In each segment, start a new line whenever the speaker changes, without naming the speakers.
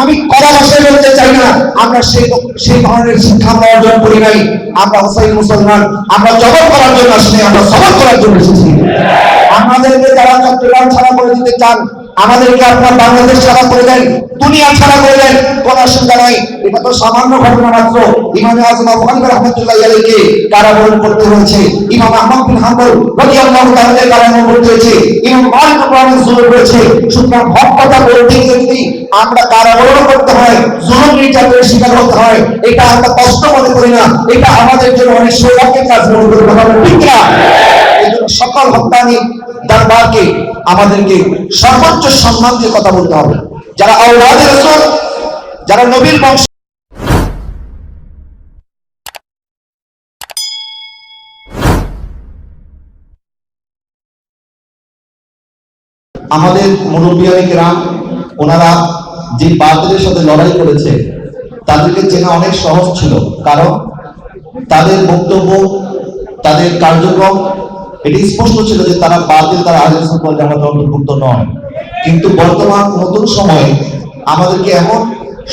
আমি বলতে চাই না, আমরা সেই ধরনের শিক্ষা আমরা অর্জন করি নাই। আমরা হোসাইন মুসলমান, আমরা জগৎ করার জন্য আসলে আমরা সবর করার জন্য এসেছি। আমাদেরকে যারা চট্টগ্রাম ছাড়া করে দিতে চান আমাদেরকে আপনার বাংলাদেশ ছাড়া করে দেন, দুনিয়া ছাড়া করে দেন, কোন অসুবিধা নাই। এটা তো সামান্য ঘটনা মাত্র। ইমাম আজম আবু হানিফা রাহমাতুল্লাহ কারাবরণ করতে হয়েছে। ইমাম আহমদ বিন হাম্বল রাদিয়াল্লাহু তাআলা কারাবরণ করতে হয়েছে। ইমাম মালিক জুলুম সুতরাং কথা বলতে গিয়ে যদি আমরা কারাবরণ করতে হয়, জুলুম নির্যাতনের শিকার হতে হয়, এটা আমরা কষ্ট মনে করি না। এটা আমাদের জন্য অনেক সৌভাগ্যের কাজ মনে ঠিক না এই জন্য সকল হত্যানি দরবারকে আমাদেরকে সর্বোচ্চ সম্মান দিয়ে কথা বলতে হবে। যারা আওলাদের রাসূল যারা নবীর বংশ আমাদের মুরব্বিয়ানি গ্রাম ওনারা যে বাতিলের সাথে লড়াই করেছে, তাদেরকে চেনা অনেক সহজ ছিল। কারণ তাদের বক্তব্য, তাদের কার্যক্রম এটি স্পষ্ট ছিল যে তারা বাতিল তারা জামাতের অন্তর্ভুক্ত নয়। কিন্তু বর্তমান নতুন সময়ে আমাদেরকে এমন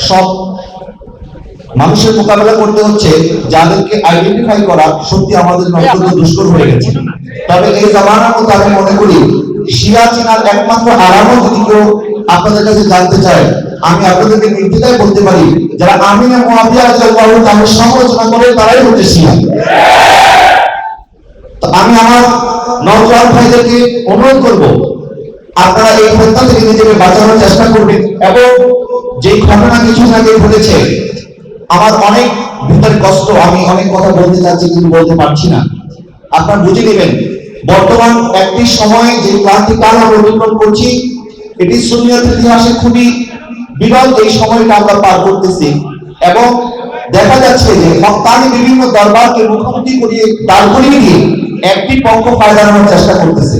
সব মানুষের মোকাবেলা করতে হচ্ছে যাদেরকে আইডেন্টিফাই করা সত্যি আমাদের অত্যন্ত দুষ্কর হয়ে গেছে। তবে এই মতো আমি মনে করি একমাত্র আরামও যদি কেউ আপনাদের কাছে জানতে চায়, আমি আপনাদেরকে নির্দ্বিধায় বলতে পারি, যারা আমিনা মুআবিয়া রাদিয়াল্লাহু তাআলা সমালোচনা করে তারাই হচ্ছে আমি আমার নওজোয়ান ভাইদেরকে অনুরোধ করব, আপনারা এই হত্যা থেকে নিজেকে বাঁচানোর চেষ্টা করবেন এবং যে ঘটনা কিছু আগে ঘটেছে, আমার অনেক ভিতরে কষ্ট, আমি অনেক কথা বলতে চাচ্ছি কিন্তু বলতে পারছি না। আপনারা বুঝে নেবেন, বর্তমান একটি সময় যে ক্লান্তি কাল আমরা অতিক্রম করছি, এটি সুনিয়তের ইতিহাসে খুবই বিরল এই সময়টা আমরা পার করতেছি এবং দেখা যাচ্ছে যে হকানি বিভিন্ন দরবারকে মুখোমুখি করিয়ে দাঁড় করিয়ে দিয়ে একটি পক্ষ নেওয়ার চেষ্টা করতেছে।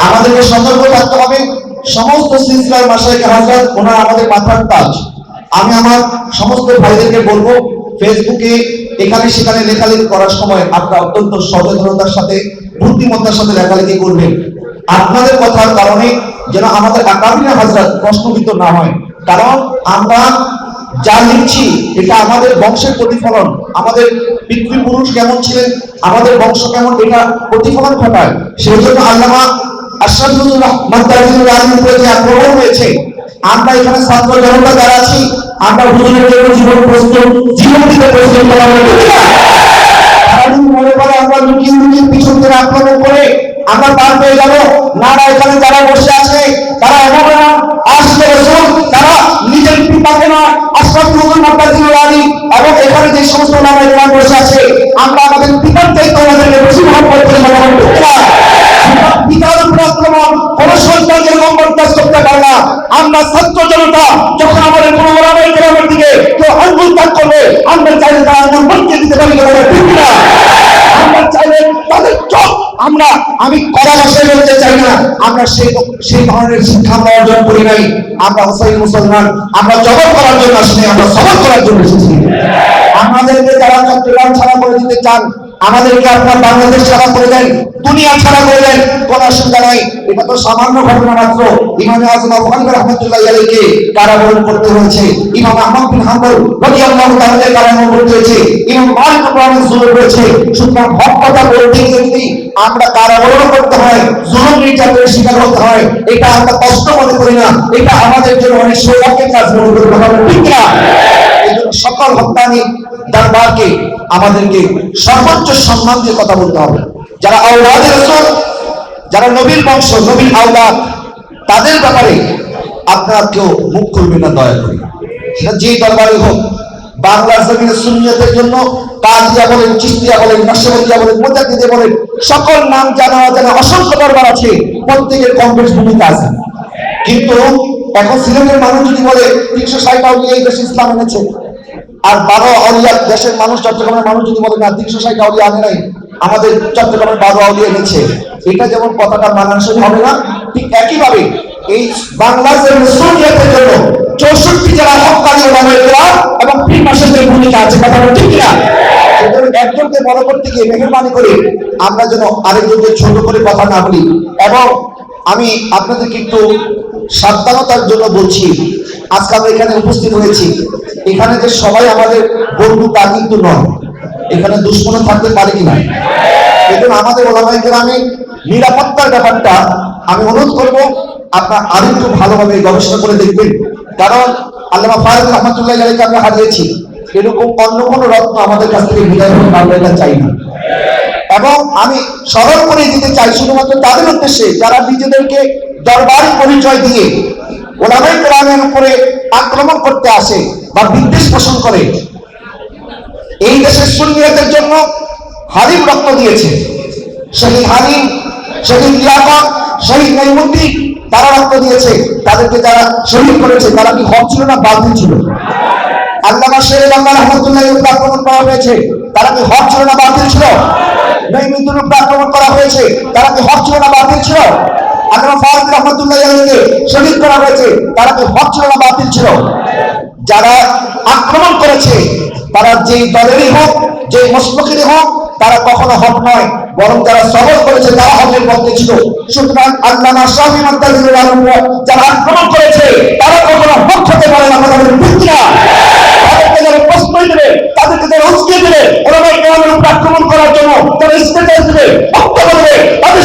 আমাদেরকে সতর্ক থাকতে হবে। সমস্ত সিলসিলার মাসাইকে হাজরাত, ওনারা আমাদের মাথার তাজ। আমি আমার সমস্ত ভাইদেরকে বলব, ফেসবুকে এখানে সেখানে লেখালেখি করার সময় আপনারা অত্যন্ত সচেতনতার সাথে, বুদ্ধিমত্তার সাথে লেখালেখি করবেন। আপনাদের কথার কারণে যেন আমাদের আগামীরা হাজরাত প্রশ্নবিদ্ধ না হয়। কারণ আমরা যা লিখছি, এটা আমাদের বংশের প্রতিফলন। আমাদের পিতৃপুরুষ কেমন ছিলেন? আমাদের বংশ কেমন? এটা প্রতিফলন ঘটায়। সেই জন্য আল্লামা আমরা এখানে ছাত্র আছি, আমরা জীবন মনে আমরা আক্রমণ করে আমরা পেয়ে না, এখানে যারা বসে আছে, তারা এমন আমরা আমি কড়া ভাষায় বলতে চাই না। আমরা সেই সেই ধরনের শিক্ষা অর্জন করি নাই। আমরা হোসাইন মুসলমান, আমরা জবর করার জন্য আসিনি, আমরা সবর করার জন্য এসেছি। আমাদেরকে যারা চট্টগ্রাম ছাড়া করে দিতে চান আমাদেরকে আপনার বাংলাদেশ ছাড়া করে দেন, দুনিয়া ছাড়া করে দেন, কোন অসুবিধা নাই। এটা তো সামান্য ঘটনা মাত্র। ইমাম আজম হানিফা রাহমাতুল্লাহ আলাইহি কারাবরণ করতে হয়েছে। ইমাম আহমদ বিন হাম্বল রাদিয়াল্লাহু তাআলা কারাবরণ করতে হয়েছে। ইমাম মালিক ইবরাহিম জুলুম করেছে। সুতরাং হক কথা বলতে যদি আমরা কারাবরণ করতে হয়, জুলুম নির্যাতনের শিকার হতে হয়, এটা আমরা কষ্ট মনে করি না। এটা আমাদের জন্য অনেক সৌভাগ্যের কাজ মনে করি। কথা বলেন ঠিক না সকল হত্যানি দরবারকে আমাদেরকে সর্বোচ্চ সম্মান দিয়ে কথা বলতে হবে। যারা আওলাদের রাসূল, যারা নবীর বংশ, নবীর আওলাদ, তাদের ব্যাপারে আপনারা কেউ মুখ খুলবেন না, দয়া করে। সেটা যে দরবারে হোক, বাংলার জমিনে সুন্নিয়তের জন্য কাজিয়া বলেন, চিস্তিয়া বলেন, নকশবন্দিয়া বলেন, মোজাদ্দিদে বলেন, সকল নাম জানা, অজানা, অসংখ্য দরবার আছে, প্রত্যেকের বেশ ভূমিকা আছে। কিন্তু এখন সিলেটের মানুষ যদি বলে, তিনশো ষাট আউলিয়া এই দেশে ইসলাম এনেছে আর বারো আউলিয়া দেশের মানুষ, চট্টগ্রামের মানুষ যদি বলে না তিনশো ষাট আউলিয়া আনে নাই, আমাদের চট্টগ্রামের বারো আউলিয়া এনেছে। এটা যেমন কথাটা মানানসই হবে না, ঠিক একইভাবে এই বাংলাদেশের সুনিয়তের জন্য চৌষট্টি জেলা হকানি ওলামাইকরা এবং পীর মাসের ভূমিকা আছে, কথা বলে ঠিক সুতরাং একজনকে বড় করতে গিয়ে মেহরবানি করে আমরা যেন আরেকজনকে ছোট করে কথা না বলি। এবং আমি আপনাদেরকে একটু সাবধানতার জন্য বলছি আজকে আমরা এখানে উপস্থিত হয়েছি। এখানে যে সবাই আমাদের বন্ধু, তা কিন্তু নয়। এখানে দুশ্মন থাকতে পারে কিনা? এজন্য আমাদের ওলামাই গ্রামে নিরাপত্তার ব্যাপারটা আমি অনুরোধ করব, আপনার আরেকটু ভালোভাবে গবেষণা করে দেখবেন। কারণ আল্লামা ফারুক রহমতুল্লাহ আলীকে আমরা হারিয়েছি। এরকম অন্য কোনো রত্ন আমাদের কাছ থেকে বিদায় চাই না। এবং আমি স্মরণ করে দিতে চাই শুধুমাত্র তাদের উদ্দেশ্যে, যারা নিজেদেরকে দরবারি পরিচয় দিয়ে ওলামাই গ্রামের উপরে আক্রমণ করতে আসে বা বিদ্বেষ পোষণ করে। এই দেশের সুন্নিয়তের জন্য হারিম রক্ত দিয়েছে। শহীদ হারিম শহীদ লিয়াকত শহীদ নৈমুদ্দি তারা রক্ত দিয়েছে। তাদেরকে যারা শহীদ করেছে, তারা কি হক ছিল না বাতিল ছিল? আল্লামা শের আল্লাহ রহমতুল্লাহ আক্রমণ করা হয়েছে। তারা কি হক ছিল না বাতিল ছিল? নৈমুদ্দির উপর আক্রমণ করা হয়েছে। তারা কি হক ছিল না বাতিল ছিল? তারা যারা আক্রমণ করেছে, তারা তারা কখনো হক নয়। বরং যারা সবল করেছে, তারা হকের পক্ষে তারা হতে পারে না আমাদের বুদ্ধি না। তাদেরকে যারা প্রশ্রয় দেবে, তাদেরকে যারা উপর আক্রমণ করার জন্য, যারা স্টেটাস দেবে, তাদের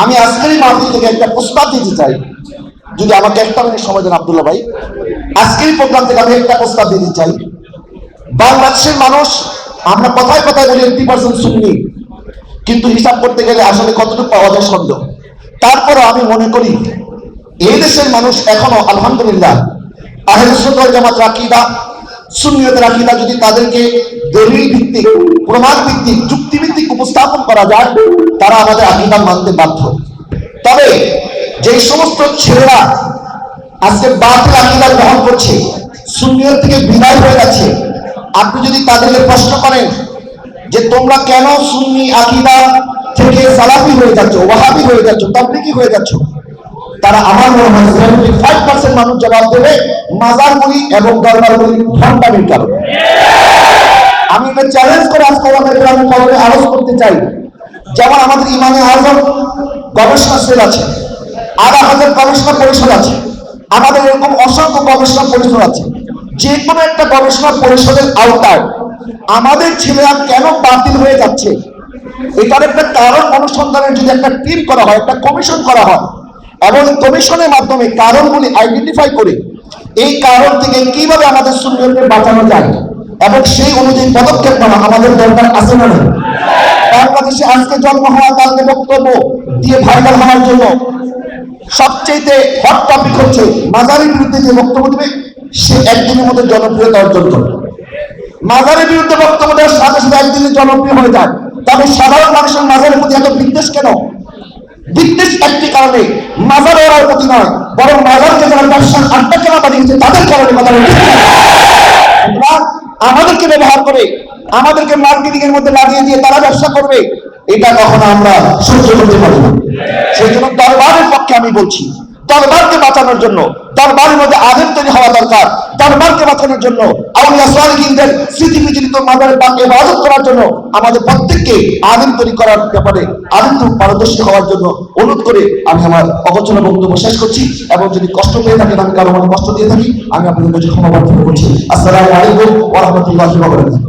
আমি আজকের মাহফিল থেকে একটা প্রস্তাব দিতে চাই। যদি আমাকে একটা মিনিট সময় দেন আব্দুল্লাহ ভাই। আজকের প্রোগ্রাম থেকে আমি একটা প্রস্তাব দিতে চাই। বাংলাদেশের মানুষ, আমরা কথায় কথায় বলি এইটি পার্সেন্ট শুনি কিন্তু হিসাব করতে গেলে আসলে কতটুকু পাওয়া যায় সন্দেহ। তারপরও আমি মনে করি, এই দেশের মানুষ এখনও আলহামদুলিল্লাহ আহলুসুন্নাহ জামাত রাকিদা সুন্নিয়তের রাকিদা যদি তাদেরকে দলিল ভিত্তিক, প্রমাণ ভিত্তিক যুক্তি ভিত্তিক উপস্থাপন করা যায়, তারা আমাদের আকিদা মানতে বাধ্য। তবে যে সমস্ত ছেলেরা আজকে বাতিল আকিদা গ্রহণ করছে সুন্নিয়ত থেকে বিদায় হয়ে গেছে আপনি যদি তাদেরকে প্রশ্ন করেন যে তোমরা কেন সুন্নি আকিদা থেকে সালাফি হয়ে যাচ্ছ, ওয়াহাবি হয়ে যাচ্ছ, তাবলিগি হয়ে যাচ্ছ? তারা আমার মনে হয় সেভেন্টি ফাইভ পার্সেন্ট মানুষ জবাব দেবে মাজারগুলি এবং দরবারগুলি কারণে আমি এটা চ্যালেঞ্জ করে আজকে আমাদের গ্রামে কলমে আলোচ করতে চাই। যেমন আমাদের ইমামে আজম গবেষণা সেল আছে, আধা হাজার গবেষণা পরিষদ আছে, আমাদের এরকম অসংখ্য গবেষণা পরিষদ আছে। যে কোনো একটা গবেষণা পরিষদের আওতায় আমাদের ছেলেরা কেন বাতিল হয়ে যাচ্ছে? এটার একটা কারণ অনুসন্ধানের যদি একটা টিম করা হয়, একটা কমিশন করা হয়, এবং কমিশনের মাধ্যমে কারণগুলি আইডেন্টিফাই করে, এই কারণ থেকে কীভাবে আমাদের সুন্দরকে বাঁচানো যায়, এবং সেই অনুযায়ী পদক্ষেপ নেওয়া আমাদের দরকার আছে না? বাংলাদেশে আজকে জন্ম হওয়া কালকে বক্তব্য দিয়ে ভাইরাল হওয়ার জন্য। সবচেয়ে হট টপিক হচ্ছে মাজারের বিরুদ্ধে যে বক্তব্য দেবে, সে একদিনের মধ্যে জনপ্রিয়তা অর্জন করবে। মাজারের বিরুদ্ধে বক্তব্য দেওয়ার সাথে সাথে একদিনে জনপ্রিয় হয়ে যায়। তবে সাধারণ মানুষের মাজারের প্রতি এত বিদ্বেষ কেন? বিদ্বেষ একটি কারণে মাজার ওরার প্রতি নয়, বরং মাজারকে যারা ব্যবসার আড্ডা কেনা বানিয়েছে, তাদের কারণে সুতরাং আমাদেরকে ব্যবহার করে, আমাদেরকে মার্কেটিং এর মধ্যে লাগিয়ে দিয়ে তারা ব্যবসা করবে, এটা কখনো আমরা সহ্য করতে পারি সেই জন্য দরবারের পক্ষে আমি বলছি দরবারকে বাঁচানোর জন্য দরবারের মধ্যে আদেম তৈরি হওয়া দরকার। দরবারকে বাঁচানোর জন্য করার জন্য আমাদের প্রত্যেককে তৈরি করার ব্যাপারে পারদর্শী হওয়ার জন্য অনুরোধ করে আমি আমার অবচনা বক্তব্য শেষ করছি এবং যদি কষ্ট পেয়ে থাকেন, আমি কারও কষ্ট দিয়ে থাকি, আমি আপনাদের ক্ষমা প্রার্থনা করছি। আসসালামু আলাইকুম